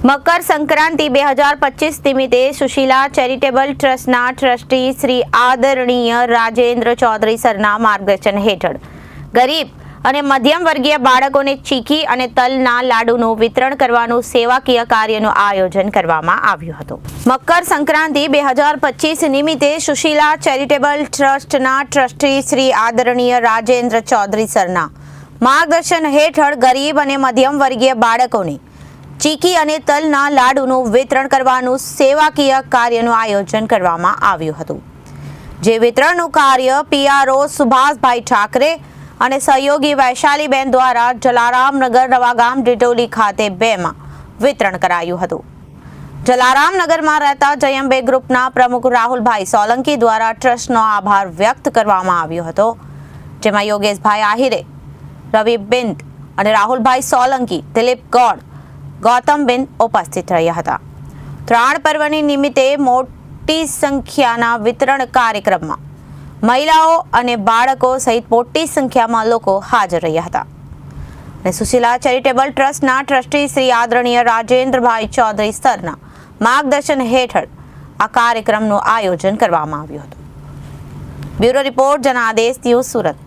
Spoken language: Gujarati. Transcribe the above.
મકર સંક્રાંતિ બે હજાર પચીસ નિમિત્તે સુશીલા ચેરિટેબલ ટ્રસ્ટના ટ્રસ્ટી શ્રી આદરણીય રાજેન્દ્ર ચૌધરી સરના માર્ગદર્શન હેઠળ. ગરીબ અને મધ્યમ વર્ગીય બાળકોને ચીકી અને તલના લાડુનું વિતરણ કરવાનું સેવાકીય કાર્યનું આયોજન કરવામાં આવ્યું હતું. મકર સંક્રાંતિ બે હજાર પચીસ નિમિત્તે સુશીલા ચેરિટેબલ ટ્રસ્ટના ટ્રસ્ટી શ્રી આદરણીય રાજેન્દ્ર ચૌધરી સરના માર્ગદર્શન હેઠળ ગરીબ અને મધ્યમ વર્ગીય બાળકોને ચીકી અને તલના લાડુનું વિતરણ કરવાનું સેવાકીય કાર્યનું આયોજન કરવામાં આવ્યું હતું. જે વિતરણનું કાર્ય પીઆરઓ સુભાષભાઈ ઠાકરે અને સહયોગી વૈશાલીબેન દ્વારા જલારામનગર નવાગામ ડિટોલી ખાતે બેમાં વિતરણ કરાયું હતું. જલારામનગરમાં રહેતા જયંબે ગ્રુપના પ્રમુખ રાહુલભાઈ સોલંકી દ્વારા ટ્રસ્ટનો આભાર વ્યક્ત કરવામાં આવ્યો હતો. જેમાં યોગેશભાઈ આહિરે રવિબેન અને રાહુલભાઈ સોલંકી, દિલીપ ગૌડ ગૌતમબેન ઉપસ્થિત રહ્યા હતા. ત્રાણ પર્વની નિમિત્તે મોટી સંખ્યાના વિતરણ કાર્યક્રમમાં મહિલાઓ અને બાળકો સહિત મોટી સંખ્યામાં લોકો હાજર રહ્યા હતા. અને સુશીલા ચેરિટેબલ ટ્રસ્ટના ટ્રસ્ટી શ્રી આદરણીય રાજેન્દ્રભાઈ ચૌધરી સરના માર્ગદર્શન હેઠળ આ કાર્યક્રમનું આયોજન કરવામાં આવ્યું હતું. Bureau report, Janadesh, news Surat.